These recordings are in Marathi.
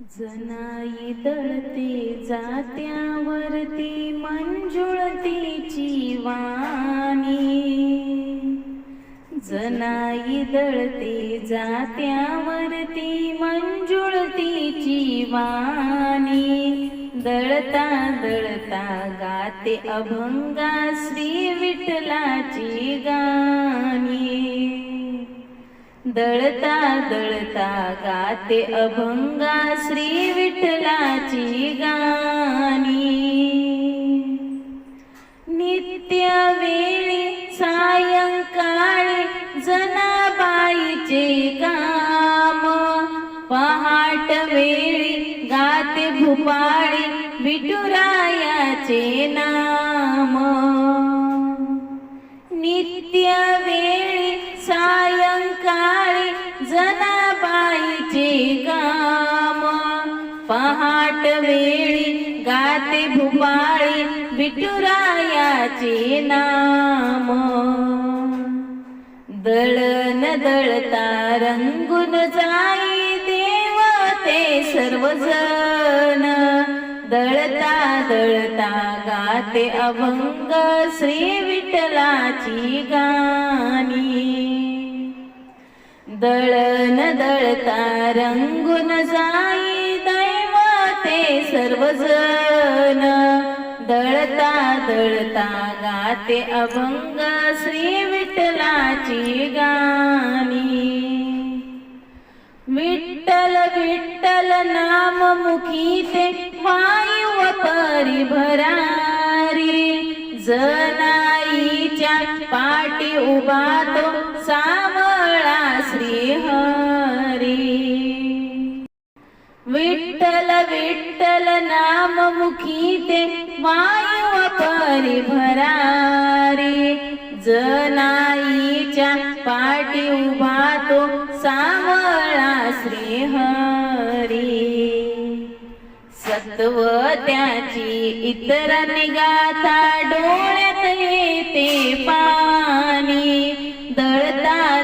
जनाई दळते जात्यावरती मंजुळतीची वाणी जनाई दळते जात्यावरती मंजुळतीची वाणी दळता दळता गाते अभंगा श्री विठ्ठलाची गाणी. दळता दळता गाते अभंगा श्री विठ्ठलाची गाणी. नित्य वेळी सायंकाळी जनाबाईचे काम. पहाट वेळी गाते भुपाळी विठुरायाचे नाम. वेळी गाते भुपाळी विठुरायाचे नाम. दळन दळता रंगून जाई देव ते सर्वजण. दळता दळता गाते अभंग श्री विठ्ठलाची गाणी. दळन दळता रंगून जाई ते सर्वजण दळता दळता गाते अभंग श्री विठ्ठलाची गाणी. विठ्ठल विठ्ठल नाम मुखी ते वायू परिभरारी. जनाईच्या पाठी उभा तो विठ्ठल नाम मुखी ते वायू परिभरारी जनाईच्या पाठी उभा तो सावळा श्रीहरी. सत्व त्याची इतर निगाता डोळ्यात येते पा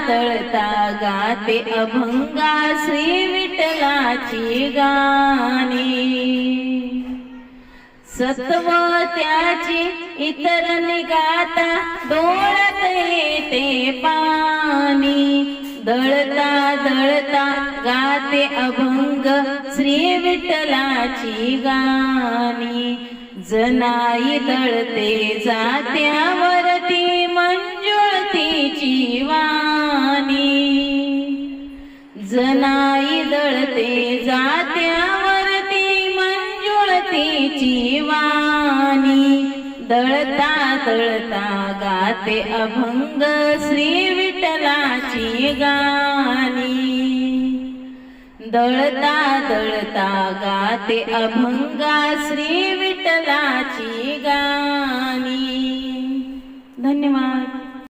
तळता गाते अभंगा श्री विठ्ठलाची गाणी. सत्व त्याची इतर निगाता डोळत येते पाणी. दळता दळता गाते अभंग श्री विठ्ठलाची गाणी. जनाई दळते जात्यावर जनाई दळते जात्यावरती मंजुळतीची वाणी दळता दळता गाते अभंग श्री विठ्ठलाची गाणी. दळता दळता गाते अभंगा श्री विठ्ठलाची गाणी. धन्यवाद.